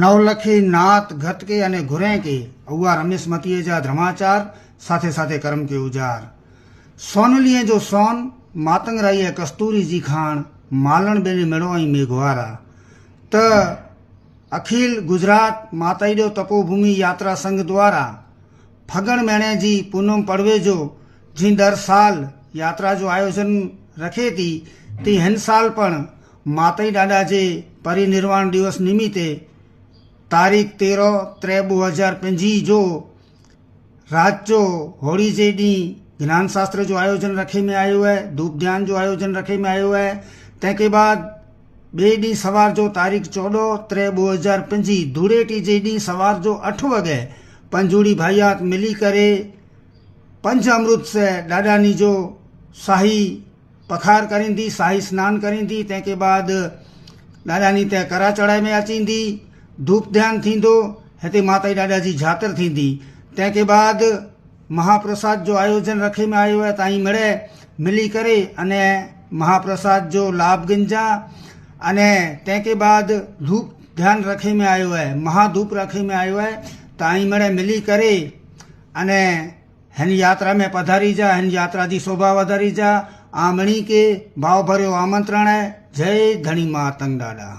નવલખી નાત ઘટકે અને ઘુરેકે અવા રમેશ મતીએજા ધર્માચાર સાથે સાથે કરમ કે ઉજાર સોનલીએ જો સોન માતંગરાઈએ કસ્તુરીજી ખાણ માલણ બેને મેળવાઈ મેઘવારા त अखिल गुजरात माताईडो तपोभूमि यात्रा संघ द्वारा फगण महीने जी पूनम पड़वे जो जी दर साल यात्रा जो आयोजन रखे थी ती हिन साल पण माताई ॾाॾा जे परिनिर्वाण दिवस निमित्ते तारीख़ तेरहं टे ॿ हज़ार पंजी जो रात जो होली जे ॾींहुं ज्ञान शास्त्र जो आयोजन रखे में आयो है धूप ध्यान जो आयोजन रखे में आयो है तंहिंखे बाद ॿिए ॾींहुं सवार जो तारीख़ चोॾहं टे ॿ हज़ार पंजी धूड़ेटी जे ॾींहुं सवार जो अठ वॻे पंजूड़ी भाइयात मिली करे पंज अमृत से ॾाॾानी जो शाही पखार करींदी शाही सनानु करींदी तंहिंखे बाद ॾाॾानी ते करा चढ़ाई में अचींदी धूप ध्यान थींदो, हिते माता जी ॾाॾा जी जातर थींदी। तंहिंखे बाद महाप्रसाद जो आयोजन रखे में आयो आहे, ताईं मिड़े मिली करे अने महाप्रसाद जो लाभ गिंजा। अने तंहिंखे बाद धूप ध्यान रखे में आयो आहे, महाधूप रखे में आयो आहे, ताईं मिड़े मिली करे अने हिन यात्रा में पधारी जा, हिन यात्रा जी शोभा वधारी जा। आमणी के भाव भरियो आमंत्रण आहे जय धणी मातंग ॾाॾा।